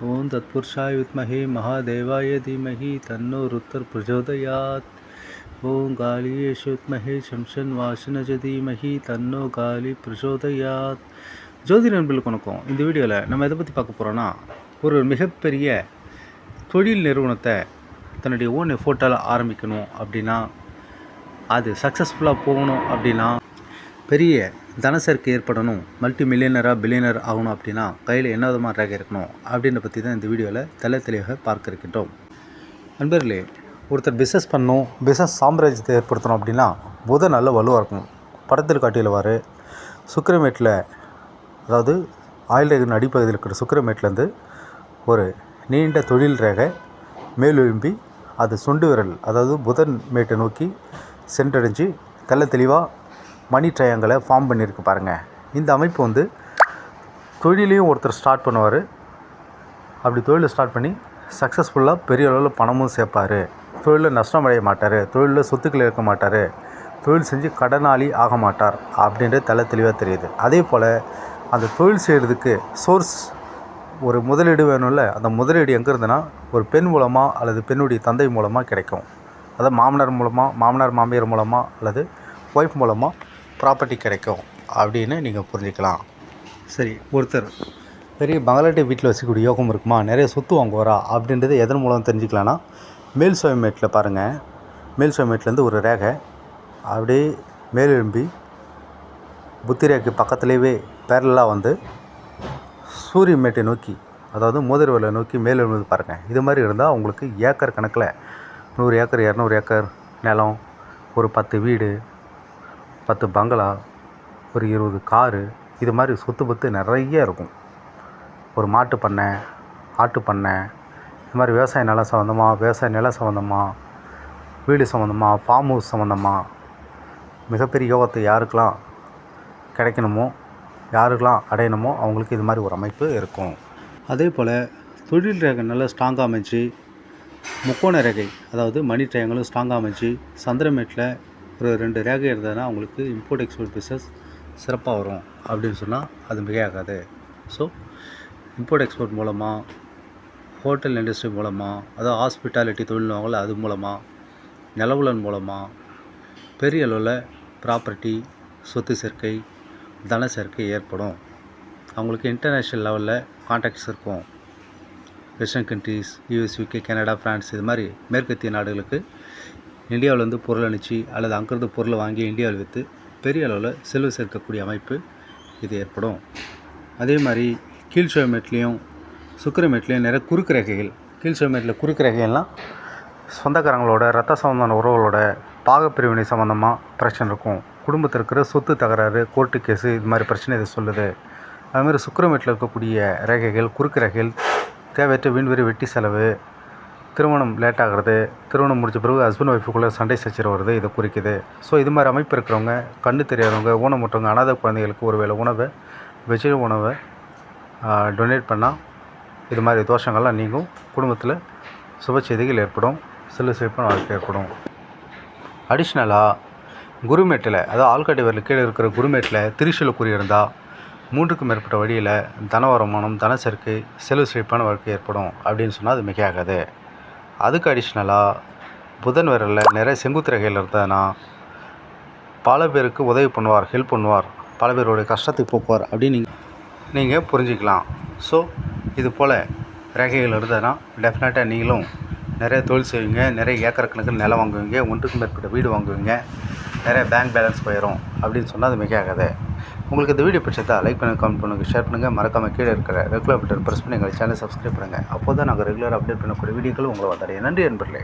ஓம் தத்புருஷாய வித்மஹே மகாதேவாய தீமஹி தன்னோ ருத்தர் பிரஜோதயாத் ஓம் காளியேஷு வித்மஹே சம்சன் வாசனஜ தீமஹி தன்னோ காலி பிரஜோதயாத் ஜோதி நண்பர்களுக்கு வணக்கம் இந்த வீடியோவில் நம்ம எதை பற்றி பார்க்க போகிறோன்னா ஒரு மிகப்பெரிய தொழில் நிறுவனத்தை தன்னுடைய ஓன் எஃபோர்ட்டால் ஆரம்பிக்கணும் அப்படின்னா அது சக்ஸஸ்ஃபுல்லாக போகணும் அப்படின்னா பெரிய தனசருக்கு ஏற்படணும் மல்டி மில்லியனராக பில்லியனர் ஆகணும் அப்படின்னா கையில் என்ன விதமாக ரேகை இருக்கணும் அப்படின்ற பற்றி தான் இந்த வீடியோவில் தெல தெளிவாக பார்க்க இருக்கின்றோம் நண்பர்களே ஒருத்தர் பிஸ்னஸ் பண்ணணும் பிஸ்னஸ் சாம்ராஜ்யத்தை ஏற்படுத்தணும் அப்படின்னா புதன் நல்ல வலுவாக இருக்கணும். படத்தில் காட்டியவாறு சுக்கிரமேட்டில் அதாவது ஆயில் ரேகன் அடிப்பகுதியில் இருக்கிற சுக்கிரமேட்லேருந்து ஒரு நீண்ட தொழில் ரேகை மேலெழும்பி அது சுண்டு விரல் அதாவது புதன் மேட்டை நோக்கி சென்றடைஞ்சு தெல்ல தெளிவாக மணி ட்ரையாங்கலை ஃபார்ம் பண்ணியிருக்கு பாருங்கள் இந்த அமைப்பு வந்து தொழிலையும் ஒருத்தர் ஸ்டார்ட் பண்ணுவார். அப்படி தொழிலை ஸ்டார்ட் பண்ணி சக்ஸஸ்ஃபுல்லாக பெரிய அளவில் பணமும் சேர்ப்பார். தொழிலில் நஷ்டம் அடைய மாட்டார். தொழிலில் சொத்துக்கள் இருக்க மாட்டார். தொழில் செஞ்சு கடனாளி ஆக மாட்டார் அப்படின்றது தலை தெளிவாக தெரியுது. அதே போல் அந்த தொழில் செய்கிறதுக்கு சோர்ஸ் ஒரு முதலீடு வேணும்ல அந்த முதலீடு எங்கே இருந்ததுன்னா ஒரு பெண் மூலமாக அல்லது பெண்ணுடைய தந்தை மூலமாக கிடைக்கும். அதாவது மாமனார் மூலமாக மாமனார் மாமியார் மூலமாக அல்லது ஒய்ஃப் மூலமாக ப்ராப்பர்ட்டி கிடைக்கும் அப்படின்னு நீங்கள் புரிஞ்சுக்கலாம். சரி ஒருத்தர். பெரிய பங்களாட்டி வீட்டில் வச்சுக்கூடிய யோகம் இருக்குமா? நிறைய சொத்து வாங்குவாரா? அப்படின்றது எதன் மூலம் தெரிஞ்சுக்கலான்னா மேல் சுயமேட்டில் பாருங்கள் மேல் சுயமேட்லேருந்து ஒரு ரேகை அப்படியே மேலெழும்பி புத்தி ரேகை பக்கத்துலேயே பேரலாக வந்து சூரிய மேட்டை நோக்கி அதாவது மோதிரவலை நோக்கி மேலே எழுந்து பாருங்கள் இது மாதிரி இருந்தால் உங்களுக்கு ஏக்கர் கணக்கில் நூறு ஏக்கர் இரநூறு ஏக்கர் நிலம் ஒரு பத்து வீடு பத்து பங்களா ஒரு இருபது காரு இது மாதிரி சொத்து பத்து நிறைய இருக்கும். ஒரு மாட்டு பண்ணை ஆட்டு பண்ணை இது மாதிரி விவசாய நிலம் சம்மந்தமாக விவசாய நிலம் சம்மந்தமாக வீடு சம்மந்தமாக ஃபார்ம் ஹவுஸ் சம்மந்தமாக மிகப்பெரிய யோகத்தை யாருக்கெல்லாம் கிடைக்கணுமோ யாருக்கெல்லாம் அடையணுமோ அவங்களுக்கு இது மாதிரி ஒரு அமைப்பு இருக்கும். அதே போல் தொழில் ரேகை நல்லா ஸ்ட்ராங்காக அமைச்சு முக்கோண ரேகை அதாவது மணி ட்ரையாங்களும் ஸ்ட்ராங்காக அமைச்சு சந்திரமேட்டில் ஒரு ரெண்டு ரேகை இருந்ததுன்னா அவங்களுக்கு இம்போர்ட் எக்ஸ்போர்ட் பிஸ்னஸ் சிறப்பாக வரும் அப்படின்னு சொன்னால் அது மிகையாகாது. ஸோ இம்போர்ட் எக்ஸ்போர்ட் மூலமாக ஹோட்டல் இண்டஸ்ட்ரி மூலமாக அதாவது ஹாஸ்பிட்டாலிட்டி தொழில்நுட்பங்கள் அது மூலமாக நிலவுலன் மூலமாக பெரிய அளவில் ப்ராப்பர்ட்டி சொத்து சேர்க்கை தன சேர்க்கை ஏற்படும். அவங்களுக்கு இன்டர்நேஷ்னல் லெவலில் கான்டாக்ட்ஸ் இருக்கும். Western countries US UK Canada France இது மாதிரி மேற்கத்திய நாடுகளுக்கு இந்தியாவில் வந்து பொருள் அனுப்பிச்சு அல்லது அங்கேருந்து பொருளை வாங்கி இந்தியாவில் விற்று பெரிய அளவில் செல்வ சேர்க்கக்கூடிய அமைப்பு இது ஏற்படும். அதே மாதிரி கீழ் சுக்கரமேட்லேயும் நிறைய குறுக்கு ரேகைகள். கீழ்ச்சுவமேட்டில் குறுக்கு ரேகைகள்லாம் சொந்தக்காரங்களோட ரத்த சம்பந்தமான உறவுகளோட பாகப்பிரிவினை சம்மந்தமாக பிரச்சனை இருக்கும். குடும்பத்தில் இருக்கிற சொத்து தகராறு கோர்ட்டு கேஸு இது மாதிரி பிரச்சனை இதை சொல்லுது. அதுமாதிரி சுக்கரமேட்டில் இருக்கக்கூடிய ரேகைகள் குறுக்கு ரேகைகள் தேவையற்ற விண்வெறி வெட்டி செலவு திருமணம் லேட் ஆகிறது திருமணம் முடிச்ச பிறகு ஹஸ்பண்ட் ஒய்ஃபுக்குள்ளே சண்டை சச்சரவு வருது. இதை குறிக்குது. ஸோ இது மாதிரி அமைப்பு இருக்கிறவங்க கண்ணு தெரியாதவங்க ஊனமுற்றவங்க அனாதை குழந்தைகளுக்கு ஒரு வேளை உணவை வெஜிட உணவை டொனேட் பண்ணால் இது மாதிரி தோஷங்கள்லாம் நீங்கும். குடும்பத்தில் சுப செய்திகள் ஏற்படும். செல்வ சிறப்பான வாழ்க்கை ஏற்படும். அடிஷ்னலாக குருமேட்டில் அதாவது ஆள்காட்டி வரல கீழே இருக்கிற குருமேட்டில் திருச்சியில் கூறியிருந்தால் மூன்றுக்கும் மேற்பட்ட வழியில் தன வருமானம் தன சேர்க்கை செல்வ செழிப்பான வாழ்க்கை ஏற்படும் அப்படின்னு சொன்னால் அது மிகையாகாது. அதுக்கு அடிஷ்னலாக புதன் விரலில் நிறைய செங்குத்து ரகையில் இருந்ததுன்னா பல பேருக்கு உதவி பண்ணுவார் ஹெல்ப் பண்ணுவார் பல பேருடைய கஷ்டத்தை போக்குவார் அப்படின்னு நீங்கள் நீங்கள் புரிஞ்சுக்கலாம். ஸோ இது போல் ரேகைகள் இருந்ததுன்னா டெஃபினட்டாக நீங்களும் நிறைய தொழில் செய்வீங்க நிறைய ஏக்கர் கணக்கில் நிலம் வாங்குவீங்க ஒன்றுக்கு மேற்பட்ட வீடு வாங்குவீங்க நிறைய பேங்க் பேலன்ஸ் போயிடும் அப்படின்னு சொன்னால் அது மிகையாகாது. உங்களுக்கு இந்த வீடியோ பிடிச்சதா லைக் பண்ணுங்கள் கமெண்ட் பண்ணுங்கள் ஷேர் பண்ணுங்கள் மறக்காமல் கீழே இருக்கிற ரெகுலர் பட்டன் ப்ரெஸ் பண்ணி எங்கள் சேனல் சப்ஸ்கிரைப் பண்ணுங்கள் அப்போ தான் நாங்கள் ரெகுலர் அப்டேட் பண்ணக்கூடிய வீடியோக்கள் உங்களை வந்தடைய நன்றி நண்பர்களே